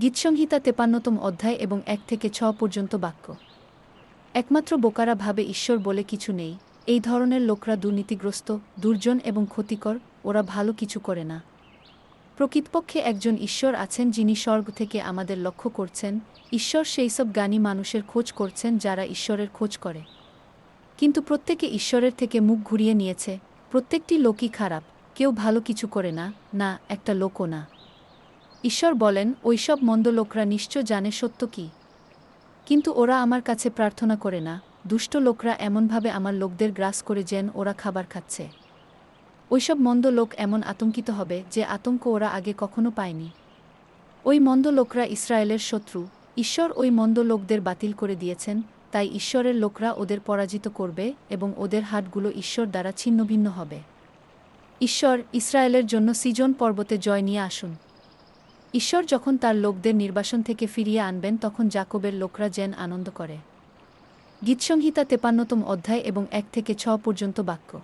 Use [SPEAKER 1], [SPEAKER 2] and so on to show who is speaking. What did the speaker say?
[SPEAKER 1] গীতসংহিতা তেপান্নতম অধ্যায় এবং এক থেকে ছ পর্যন্ত বাক্য। একমাত্র বোকারা ভাবে ঈশ্বর বলে কিছু নেই, এই ধরনের লোকরা দুর্নীতিগ্রস্ত, দুর্জন এবং ক্ষতিকর, ওরা ভালো কিছু করে না। প্রকৃতপক্ষে একজন ঈশ্বর আছেন যিনি স্বর্গ থেকে আমাদের লক্ষ্য করছেন, ঈশ্বর সেই সব জ্ঞানী মানুষের খোঁজ করছেন যারা ঈশ্বরের খোঁজ করে। কিন্তু প্রত্যেকে ঈশ্বরের থেকে মুখ ঘুরিয়ে নিয়েছে, প্রত্যেকটি লোকই খারাপ, কেউ ভালো কিছু করে না না, একটা লোকও না। ঈশ্বর বলেন ওইসব মন্দ লোকরা নিশ্চয় জানে সত্য কি। কিন্তু ওরা আমার কাছে প্রার্থনা করে না। দুষ্ট লোকরা এমনভাবে আমার লোকদের গ্রাস করে যেন ওরা খাবার খাচ্ছে। ওইসব মন্দ লোক এমন আতঙ্কিত হবে যে আতঙ্ক ওরা আগে কখনো পায়নি। ওই মন্দ লোকরা ইসরায়েলের শত্রু। ঈশ্বর ওই মন্দ লোকদের বাতিল করে দিয়েছেন। তাই ঈশ্বরের লোকরা ওদের পরাজিত করবে এবং ওদের হাটগুলো ঈশ্বর দ্বারা ছিন্নভিন্ন হবে। ঈশ্বর, ইসরায়েলের জন্য সিজন পর্বতে জয় নিয়ে আসুন। ঈশ্বর যখন তার লোকদের নির্বাসন থেকে ফিরিয়ে আনবেন, তখন জাকবের লোকরা যেন আনন্দ করে। গীতসংহিতা তেপান্নতম অধ্যায় এবং এক থেকে ছ পর্যন্ত বাক্য।